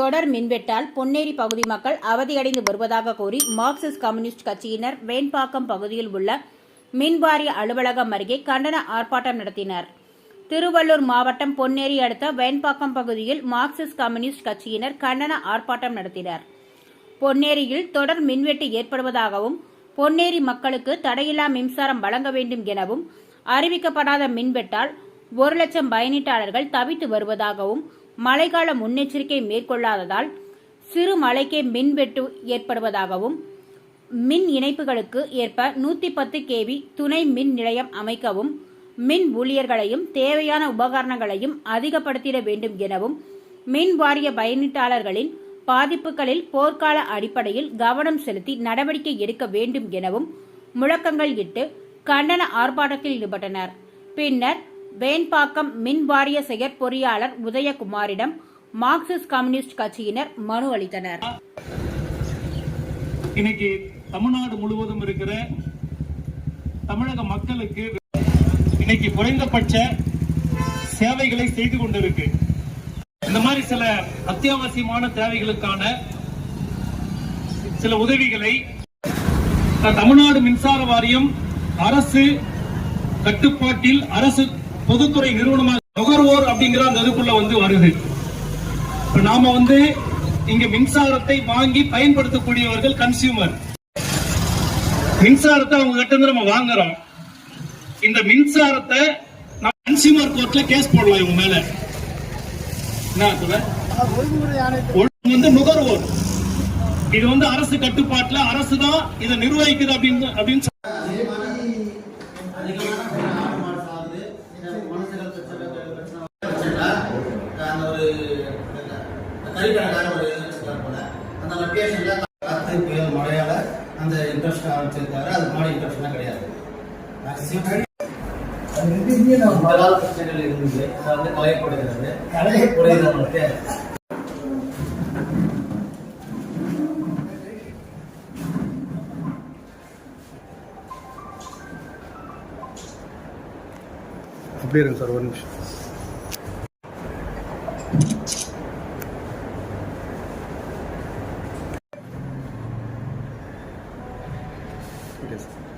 தொடர் மின்வெட்டால் பொன்னேரி பகுதி மக்கள் அவதியடைந்து வருவதாக கூறி மார்க்சிஸ்ட் கம்யூனிஸ்ட் கட்சியினர் வேண்பாக்கம் பகுதியில் உள்ள மின்வாரிய அலுவலகம் அருகே கண்டன ஆர்ப்பாட்டம் நடத்தினர். திருவள்ளூர் மாவட்டம் பொன்னேரி அடுத்த வேண்பாக்கம் பகுதியில் மார்க்சிஸ்ட் கம்யூனிஸ்ட் கட்சியினர் கண்டன ஆர்ப்பாட்டம் நடத்தினர். பொன்னேரியில் தொடர் மின்வெட்டு ஏற்படுவதாகவும் பொன்னேரி மக்களுக்கு தடையில்லா மின்சாரம் வழங்க வேண்டும் எனவும் அறிவிக்கப்படாத மின்வெட்டால் ஒரு லட்சம் பயனீட்டாளர்கள் தவித்து வருவதாகவும் மழைக்கால முன்னெச்சரிக்கை மேற்கொள்ளாததால் சிறு மழைக்கே மின்வெட்டு ஏற்படுவதாகவும் மின் இணைப்புகளுக்கு ஏற்ப நூத்தி பத்து கேவி துணை மின் நிலையம் அமைக்கவும் மின் ஊழியர்களையும் தேவையான உபகரணங்களையும் அதிகப்படுத்திட வேண்டும் எனவும் மின் வாரிய பயனீட்டாளர்களின் பாதிப்புகளில் போர்க்கால அடிப்படையில் கவனம் செலுத்தி நடவடிக்கை எடுக்க வேண்டும் எனவும் முழக்கங்கள் இட்டு கண்டன ஆர்ப்பாட்டத்தில் ஈடுபட்டனர். பின்னர் வேண்பாக்கம் மின் வாரிய செயற்பொறியாளர் உதயகுமாரிடம் மார்க்சிஸ்ட் கம்யூனிஸ்ட் கட்சியினர் மனு அளித்தனர். இன்னைக்கு தமிழ்நாடு முழுவதும் இருக்கிற தமிழக மக்களுக்கு இன்னைக்கு குறைந்தபட்ச சேவைகளை செய்து கொண்டிருக்கு. இந்த மாதிரி சில அத்தியாவசியமான தேவைகளுக்கான சில உதவிகளை தமிழ்நாடு மின்சார வாரியம் அரசு கட்டுப்பாட்டில் அரசு பொதுத்துறை நிறுவனமாக நுகர்வோர் அப்படிங்கிற அந்த இதுக்குள்ள வந்து வருது. இப்ப நாம வந்து இங்க மின்சாரத்தை வாங்கி பயன்படுத்தக்கூடியவர்கள் கன்சியூமர் மின்சாரத்தை அவங்க கிட்ட இருந்து நம்ம வாங்குறோம். இந்த மின்சாரத்தை நம்ம கன்சியூமர் கோர்ட்ல கேஸ் போடலாம் இவங்க மேல. என்ன வந்து நுகர்வோர். இது வந்து அரசு கட்டுப்பாட்டுல அரசு தான் இதை நிர்வகிக்குது அப்படின்னு அப்படின்னு அந்த ஒரு போல அந்த லொக்கேஷன்ல காத்து புயல் மழையால அந்த இன்ட்ரெஸ்ட் ஆரம்பிச்சிருக்காரு அது மாதிரி இன்ட்ரெஸ்ட்லாம் கிடையாது பல பிரச்சனைகள் இருந்தது அதை வந்து கலையப்படுகிறது இருங்க சார் ஒரு நிமிஷம். интересно.